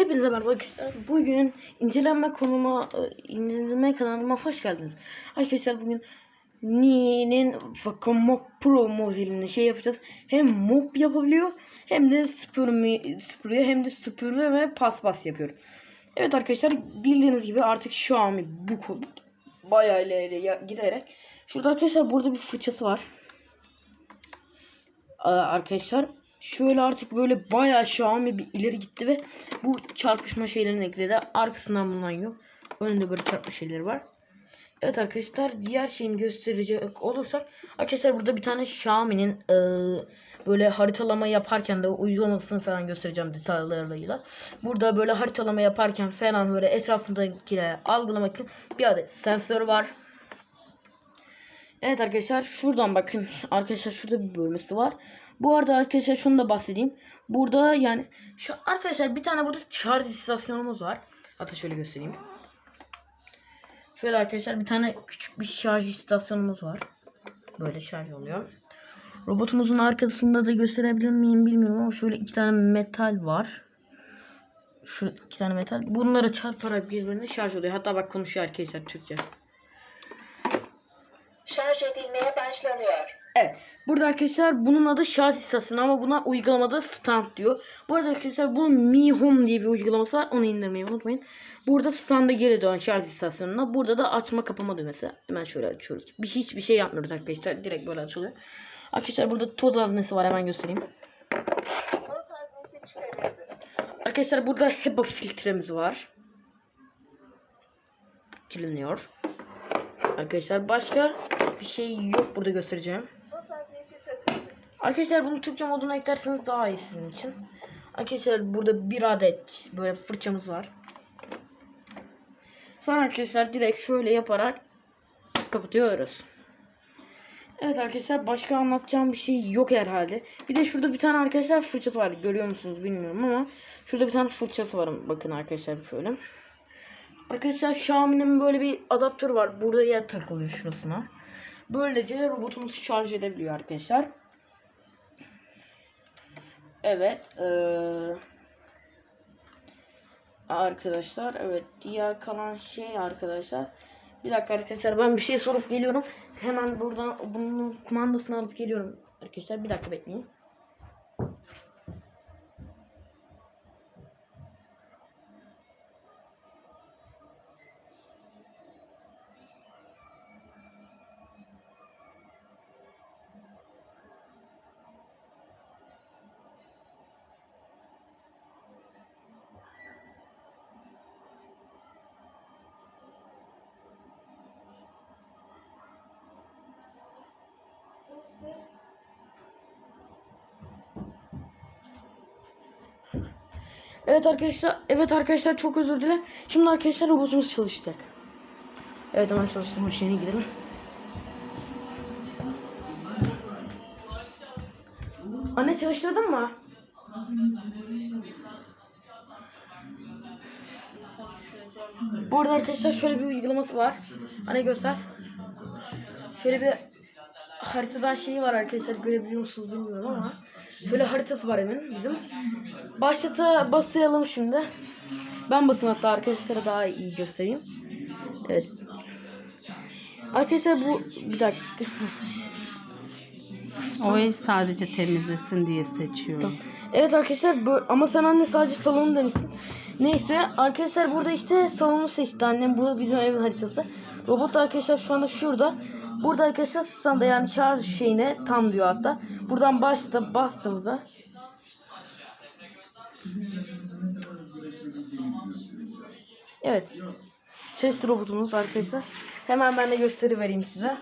Hepinize merhaba arkadaşlar. Bugün incelenme konuma, e, incelenme kanalıma hoş geldiniz. Arkadaşlar bugün Ni'nin Wacom Pro modelini şey yapacağız. Hem mob yapabiliyor hem de süpürme, süpürüyor hem de süpürme ve paspas yapıyor. Evet arkadaşlar bildiğiniz gibi artık Xiaomi bu konu bayağı ileri giderek. Şurada arkadaşlar burada bir fıçısı var. Aa, arkadaşlar şöyle artık böyle bayağı Xiaomi bir ileri gitti ve bu çarpışma şeylerini ekledi. Arkasından bulunan yok. Önünde böyle çarpma şeyleri var. Evet arkadaşlar diğer şeyini gösterecek olursak arkadaşlar burada bir tane Xiaomi'nin eee, böyle haritalama yaparken de uygulamasını falan göstereceğim detaylarıyla. Burada böyle haritalama yaparken falan böyle etrafındakileri algılamak için bir adet sensör var. Evet arkadaşlar şuradan bakın. Arkadaşlar şurada bir bölmesi var. Bu arada arkadaşlar şunu da bahsedeyim. Burada yani şu arkadaşlar bir tane burada şarj istasyonumuz var. Hatta şöyle göstereyim. Şöyle arkadaşlar bir tane küçük bir şarj istasyonumuz var. Böyle şarj oluyor. Robotumuzun arkasında da gösterebilir miyim bilmiyorum ama şöyle iki tane metal var. Şu iki tane metal. Bunları çarparak birbirine şarj oluyor. Hatta bak konuşuyor arkadaşlar Türkçe. Şarj edilmeye başlanıyor. Evet. Burada arkadaşlar bunun adı şarj istasyonu ama buna uygulamada stand diyor. Bu arada arkadaşlar bu Mi Home diye bir uygulaması var. Onu indirmeyi unutmayın. Burada standa geri dön şarj istasyonuna. Burada da açma kapama düğmesi. Hemen şöyle açıyoruz. Bir hiçbir şey yapmıyoruz arkadaşlar. Direkt böyle açılıyor. Arkadaşlar burada toz haznesi var. Hemen göstereyim. Arkadaşlar burada HEPA filtremiz var. Kiliniyor. Arkadaşlar başka bir şey yok burada göstereceğim. Arkadaşlar bunu Türkçe moduna eklerseniz daha iyi sizin için. Arkadaşlar burada bir adet böyle fırçamız var. Sonra arkadaşlar direkt şöyle yaparak kapatıyoruz. Evet arkadaşlar başka anlatacağım bir şey yok herhalde. Bir de şurada bir tane arkadaşlar fırçası var. Görüyor musunuz bilmiyorum ama şurada bir tane fırçası var. Bakın arkadaşlar şöyle. Arkadaşlar Xiaomi'nin böyle bir adaptörü var. Burada yer takılıyor şurasına. Böylece robotumuz şarj edebiliyor arkadaşlar. Evet. eee, arkadaşlar. Evet. Diğer kalan şey arkadaşlar. Bir dakika arkadaşlar ben bir şey sorup geliyorum. Hemen buradan bunun kumandasını alıp geliyorum. Arkadaşlar bir dakika bekleyin. Evet arkadaşlar, evet arkadaşlar çok özür dilerim. Şimdi arkadaşlar robotumuz çalışacak. Evet hemen çalıştırma şeyine gidelim. Anne çalıştırdın mı? Bu arada arkadaşlar şöyle bir uygulaması var. Anne göster. Şöyle bir haritadan şeyi var arkadaşlar görebiliyor musunuz bilmiyorum ama şöyle haritası var hemen bizim. Başlata basayalım şimdi. Ben basayım hatta arkadaşlara daha iyi göstereyim. Evet. Arkadaşlar bu bir dakika. O ev sadece temizlesin diye seçiyorum. Evet arkadaşlar bu, ama sen anne sadece salonu demişsin. Neyse arkadaşlar burada işte salonu seçti annem. Burada bizim evin haritası. Robot da arkadaşlar şu anda şurada. Burada arkadaşlar standa yani şarj şeyine tam diyor hatta. Buradan başta bastığımızda Evet. Ses robotumuz arkadaşlar. Hemen ben de gösteri vereyim size.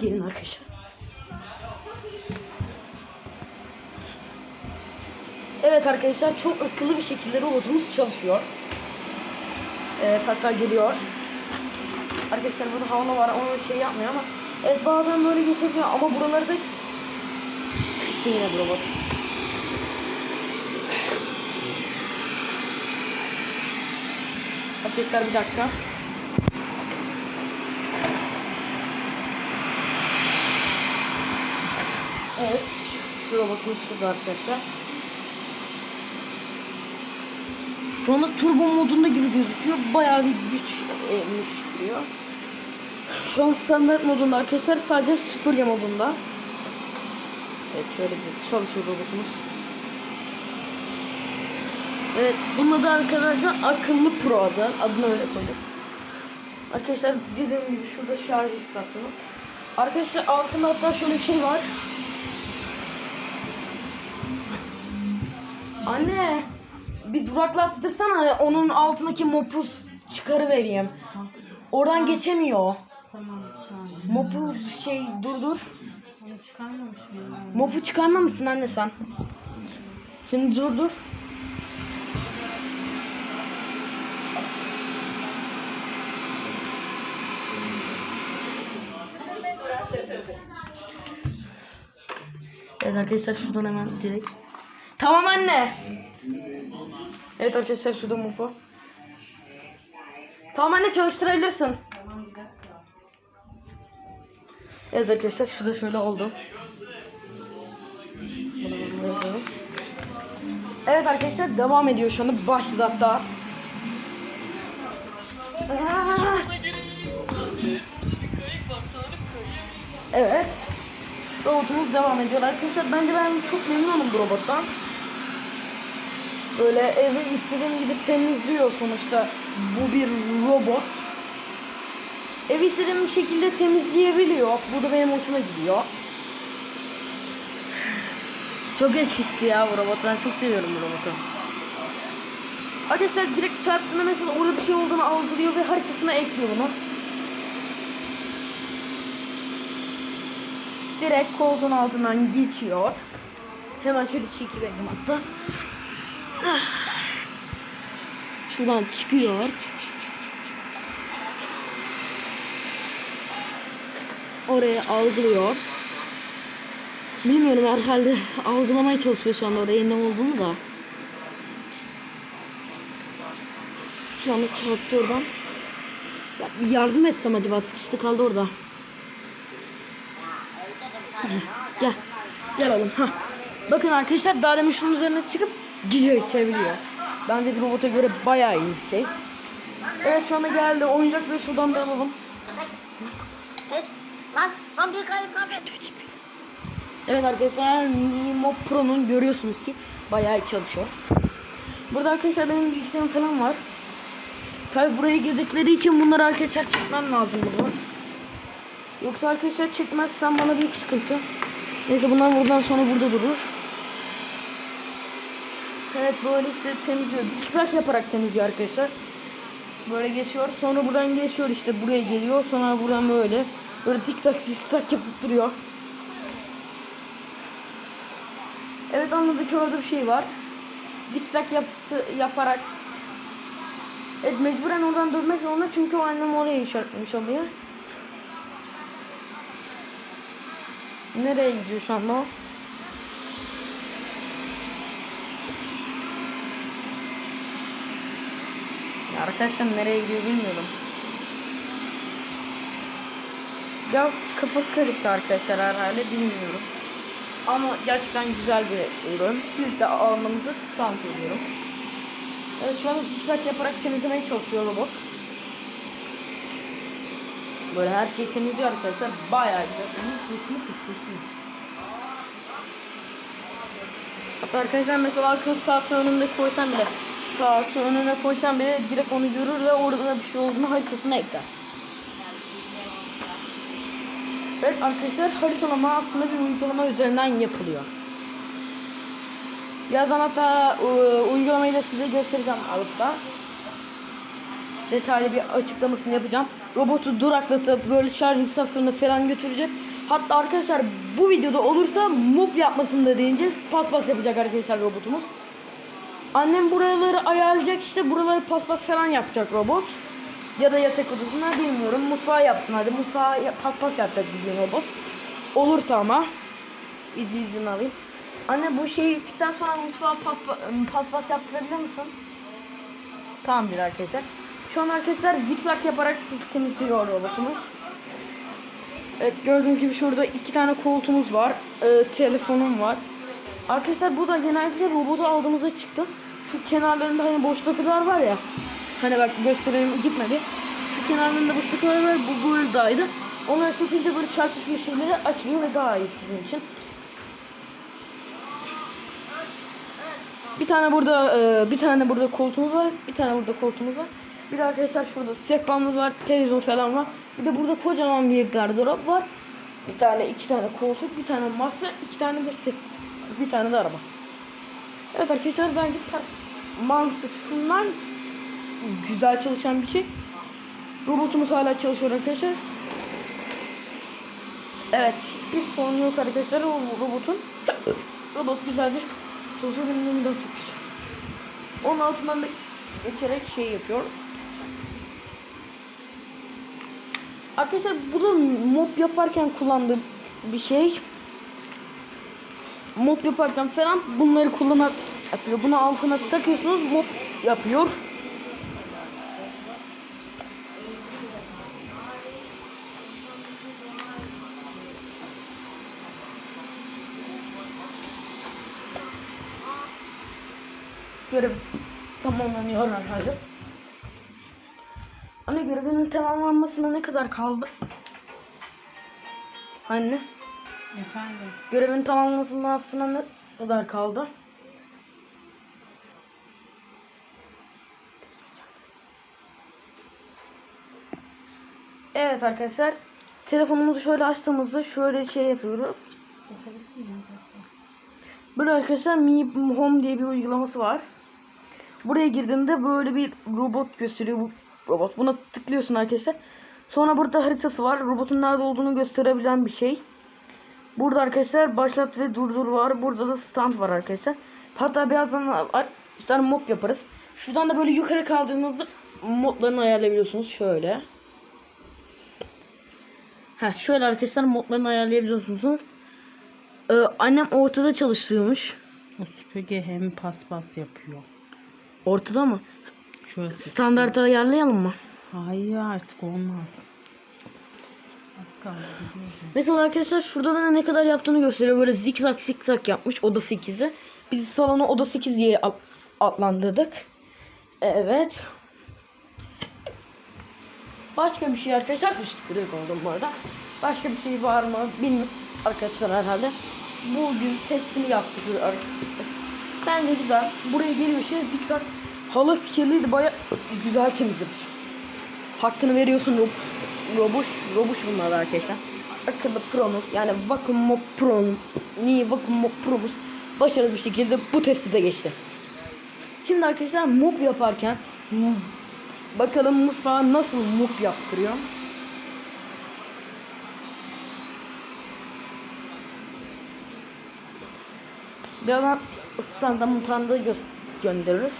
Gelin arkadaşlar. Evet arkadaşlar çok akıllı bir şekilde robotumuz çalışıyor. Evet hatta geliyor. Arkadaşlar burada havlu var ama şey yapmıyor ama evet bazen böyle geçebiliyor ama buraları da işte yine bu robot. Arkadaşlar bir dakika. Evet. Şu robotumuz şurada arkadaşlar. Şu anda turbo modunda gibi gözüküyor. Bayağı bir güç emmiştiriyor. Şu an standart modunda arkadaşlar sadece süpürge modunda. Evet şöyle bir çalışıyor robotumuz. Evet bunun da arkadaşlar akıllı pro adı. Adını öyle koyduk. Arkadaşlar dediğim gibi şurada şarj istasyonu. Arkadaşlar altında hatta şöyle bir şey var. Anne bir duraklattırsana onun altındaki mopuz çıkarı vereyim. Oradan geçemiyor. Mopuz şey dur Mopu çıkarmamışsın anne sen. Şimdi dur dur. Evet arkadaşlar şuradan hemen direkt. Tamam anne. Evet arkadaşlar şurada mopu. Tamam anne çalıştırabilirsin. Evet arkadaşlar şurada şöyle oldu. Evet arkadaşlar devam ediyor şu anda başladı hatta. Evet. Robotumuz devam ediyor arkadaşlar. Bence ben çok memnunum bu robottan. Böyle evi istediğim gibi temizliyor sonuçta. Bu bir robot. Evi istediğim şekilde temizleyebiliyor. Bu da benim hoşuma gidiyor. Çok eşkişli ya bu robot. Ben çok seviyorum bu robotu. Arkadaşlar direkt çarptığında mesela orada bir şey olduğunu algılıyor ve haritasına ekliyor bunu. Direkt koltuğun altından geçiyor. Hemen şöyle çekiverim hatta. Şuradan çıkıyor. Oraya algılıyor. Bilmiyorum herhalde algılamaya çalışıyor şu anda oraya ne olduğunu da. Şu anda çarptı oradan. Ya bir yardım etsem acaba sıkıştı kaldı orada. Gel. Gel oğlum. Ha. Bakın arkadaşlar daha demin şunun üzerine çıkıp gidiyor içebiliyor. Bence bir robota göre bayağı iyi bir şey. Evet şu anda geldi. Oyuncakları şuradan da alalım. Lan lan bir kayıp kaldı. Evet arkadaşlar Nimo Pro'nun görüyorsunuz ki bayağı çalışıyor. Burada arkadaşlar benim bilgisayarım falan var. Tabi buraya girdikleri için bunları arkadaşlar çekmem lazım burada. Yoksa arkadaşlar çekmezsem bana büyük sıkıntı. Neyse bunlar buradan sonra burada durur. Evet böyle işte temizliyor. Zikzak yaparak temizliyor arkadaşlar. Böyle geçiyor. Sonra buradan geçiyor işte buraya geliyor. Sonra buradan böyle. Böyle zikzak zikzak yapıp duruyor. Evet anladık ki orada bir şey var. Zikzak yaptı, yaparak Evet mecburen oradan dönmek zorunda çünkü o annem oraya işaretlemiş oluyor. Nereye gidiyor o? Arkadaşlar nereye gidiyor bilmiyorum. Biraz kafası karıştı arkadaşlar herhalde bilmiyorum. Ama gerçekten güzel bir ürün. Siz de almanızı tavsiye ediyorum. Evet şu an zikzak yaparak temizlemeye çalışıyor robot. Böyle her şeyi temizliyor arkadaşlar. Bayağı güzel. Onun sesini kısmışsın. Hatta arkadaşlar mesela arka saati önünde koysam bile saati önüne koysam bile direkt onu görür ve orada bir şey olduğunu haritasına ekler. Evet arkadaşlar haritalama aslında bir uygulama üzerinden yapılıyor. Birazdan hatta e, uygulamayı da size göstereceğim alıp da. Detaylı bir açıklamasını yapacağım. Robotu duraklatıp böyle şarj istasyonuna falan götüreceğiz. Hatta arkadaşlar bu videoda olursa mop yapmasını da deneyeceğiz. Paspas yapacak arkadaşlar robotumuz. Annem buraları ayarlayacak işte buraları paspas falan yapacak robot. Ya da yatak odasına bilmiyorum. Mutfağı yapsın hadi. Mutfağı paspas yapacak bir robot. Olursa ama. İzni izin alayım. Anne bu şeyi bittikten sonra mutfağa paspa, paspas yaptırabilir misin? Tamamdır arkadaşlar. Şu an arkadaşlar zikzak yaparak temizliyor robotumuz. Evet gördüğünüz gibi şurada iki tane koltuğumuz var. Ee, telefonum var. Arkadaşlar bu da genellikle robotu aldığımızda çıktı. şu kenarlarında hani boşluklar var ya. Hani bak göstereyim gitmedi. Şu kenarlarında boşluklar var. Bu böyle dahaydı. Onları sökünce böyle çarpışma şeyleri açılıyor ve daha iyi sizin için. Bir tane burada e, bir tane burada koltuğumuz var. Bir tane burada koltuğumuz var. Bir de arkadaşlar şurada sehpamız var. Televizyon falan var. Bir de burada kocaman bir gardırop var. Bir tane, iki tane koltuk, bir tane masa, iki tane de seh bir tane de araba. Evet arkadaşlar bence performans açısından güzel çalışan bir şey. Robotumuz hala çalışıyor arkadaşlar. Evet hiçbir sorun yok arkadaşlar o robotun. Robot güzelce çalışıyor benim çok güzel. Onun altından da geçerek şey yapıyor. Arkadaşlar bu da mop yaparken kullandığım bir şey. Mop yaparken falan bunları kullanarak yapıyor. Bunu altına takıyorsunuz mop yapıyor. Görev tamamlanıyor herhalde. Anne görevinin tamamlanmasına ne kadar kaldı? Anne Efendim. görevin tamamlanmasına ne kadar kaldı? Evet arkadaşlar telefonumuzu şöyle açtığımızda şöyle şey yapıyoruz. Böyle arkadaşlar Mi Home diye bir uygulaması var. Buraya girdiğimde böyle bir robot gösteriyor bu robot. Buna tıklıyorsun arkadaşlar. Sonra burada haritası var. Robotun nerede olduğunu gösterebilen bir şey. Burada arkadaşlar başlat ve durdur var. Burada da stand var arkadaşlar. Hatta birazdan var. Mod yaparız. Şuradan da böyle yukarı kaldığınızda modlarını ayarlayabiliyorsunuz. Şöyle. Ha şöyle arkadaşlar modlarını ayarlayabiliyorsunuz. Ee, annem ortada çalıştırıyormuş. O süpürge hem paspas yapıyor. Ortada mı? Şurası. Standartı ayarlayalım mı? Hayır artık olmaz. Az kaldı gidiyoruz. Mesela arkadaşlar şurada da ne kadar yaptığını gösteriyor. Böyle zikzak zikzak yapmış oda 8'i. Biz salonu oda 8 diye ad- adlandırdık. Evet. Başka bir şey arkadaşlar. İşte kırık oldum bu arada. Başka bir şey var mı bilmiyorum arkadaşlar herhalde. Bugün testini yaptık. Bence güzel. Buraya şey zikzak. Halı kirliydi baya güzel temizlemiş. Hakkını veriyorsun Rob Robuş. Robuş bunlar arkadaşlar. Akıllı Pro'muz yani Vacuum Mop Pro niye Vacuum Mop Pro'muz başarılı bir şekilde bu testi de geçti. Şimdi arkadaşlar mop yaparken bakalım mutfağa nasıl mop yaptırıyor. Birazdan ısıtanda mutfağında gö- göndeririz.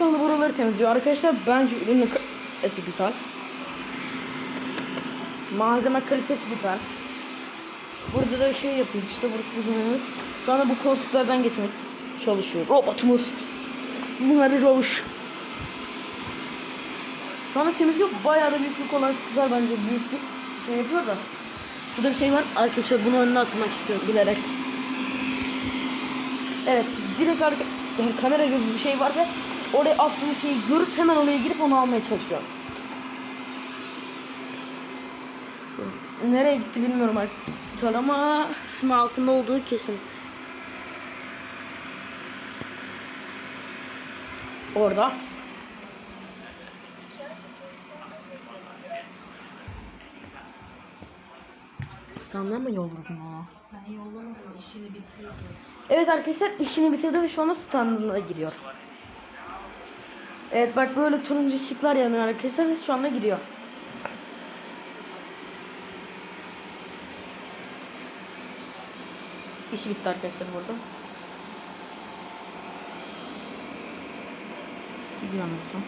Anda buraları temizliyor. Arkadaşlar bence ürünün kalitesi güzel. Malzeme kalitesi güzel. Burada da şey yapıyoruz işte burası bizim evimiz. Şu anda bu koltuklardan geçmek çalışıyor. Robotumuz. Bunları roş. Şu anda temizliyor. Bayağı da büyüklük olarak güzel bence büyüklük şey yapıyor da. Şurada bir şey var. Arkadaşlar bunu önüne atmak istiyorum bilerek. Evet direkt arka, yani kamera gibi bir şey var ve oraya attığımız şeyi görüp hemen oraya girip onu almaya çalışıyor. Nereye gitti bilmiyorum arkadaşlar ama şunun altında olduğu kesin. Orada. Standına mı yolladın o? Ben yollamadım işini bitirdim. Evet arkadaşlar işini bitirdi ve şu anda standına giriyor. Evet bak böyle turuncu ışıklar yanıyor arkadaşlar ve şu anda gidiyor. İşi bitti arkadaşlar burada. Gidiyor musun?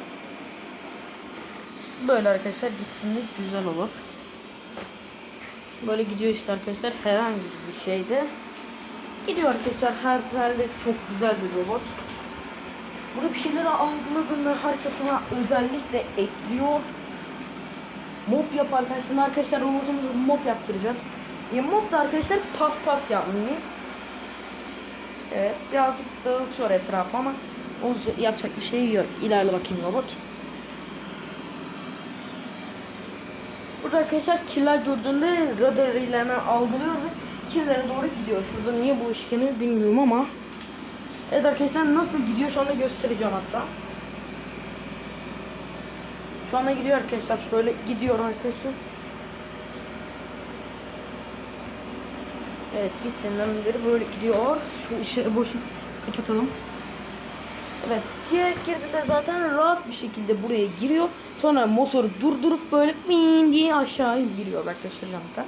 Böyle arkadaşlar gittiğinde güzel olur. Böyle gidiyor işte arkadaşlar herhangi bir şeyde. Gidiyor arkadaşlar her yerde çok güzel bir robot. Burada bir şeyleri algıladığında haritasına özellikle ekliyor. Mop yaparken şimdi arkadaşlar robotumuzu mop yaptıracağız. E, mop da arkadaşlar pas pas yapmayı. Evet birazcık dağıtıyor etrafı ama O yapacak bir şey yok. İlerle bakayım robot. Burada arkadaşlar kirler durduğunda radar ile hemen algılıyor ve kirlere doğru gidiyor. Şurada niye bu işlemi bilmiyorum ama. Evet arkadaşlar nasıl gidiyor şu anda göstereceğim hatta. Şu anda gidiyor arkadaşlar. Şöyle gidiyor arkadaşlar. Evet gittiğinden beri böyle gidiyor. Şu işi boşu kapatalım. Evet diğer girdi de zaten rahat bir şekilde buraya giriyor. Sonra motoru durdurup böyle min diye aşağı giriyor arkadaşlar janta.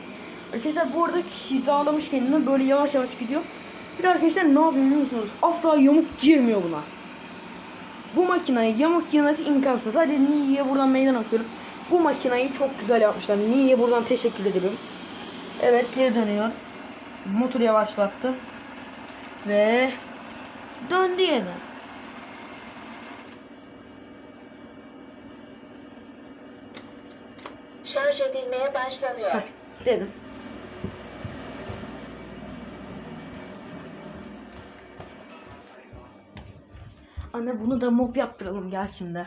Arkadaşlar bu arada hizalamış kendini böyle yavaş yavaş gidiyor. Bir arkadaşlar ne yapıyor biliyor musunuz? Asla yamuk girmiyor buna. Bu makinayı yamuk girmesi imkansız. Hadi Niye buradan meydan okuyorum. Bu makinayı çok güzel yapmışlar. Niye buradan teşekkür ederim. Evet geri dönüyor. Motoru yavaşlattı. Ve döndü yine. Şarj edilmeye başlanıyor. Heh, dedim. Anne bunu da mop yaptıralım gel şimdi.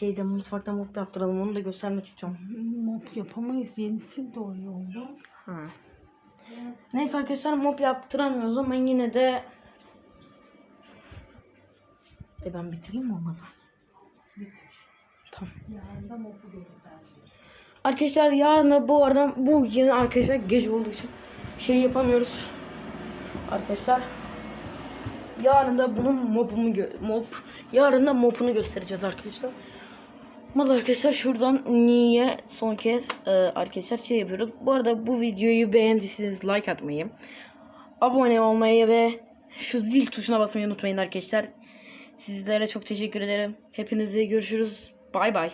Şeyde mutfakta mop yaptıralım onu da göstermek istiyorum. Mop yapamayız. Yenisi doğuyor oğlum. Ha. Neyse arkadaşlar mop yaptıramıyoruz ama yine de e ben bitireyim mi olmadı? Tamam. Yarın da mopu göstereceğim. Arkadaşlar yarın da bu arada bu yine arkadaşlar gece olduğu için şey yapamıyoruz. Arkadaşlar yarın da bunun mopunu gö- mop yarın da mopunu göstereceğiz arkadaşlar. Ama arkadaşlar şuradan niye son kez e, arkadaşlar şey yapıyoruz. Bu arada bu videoyu beğendiyseniz like atmayı, abone olmayı ve şu zil tuşuna basmayı unutmayın arkadaşlar. Sizlere çok teşekkür ederim. Hepinize görüşürüz. Bay bay.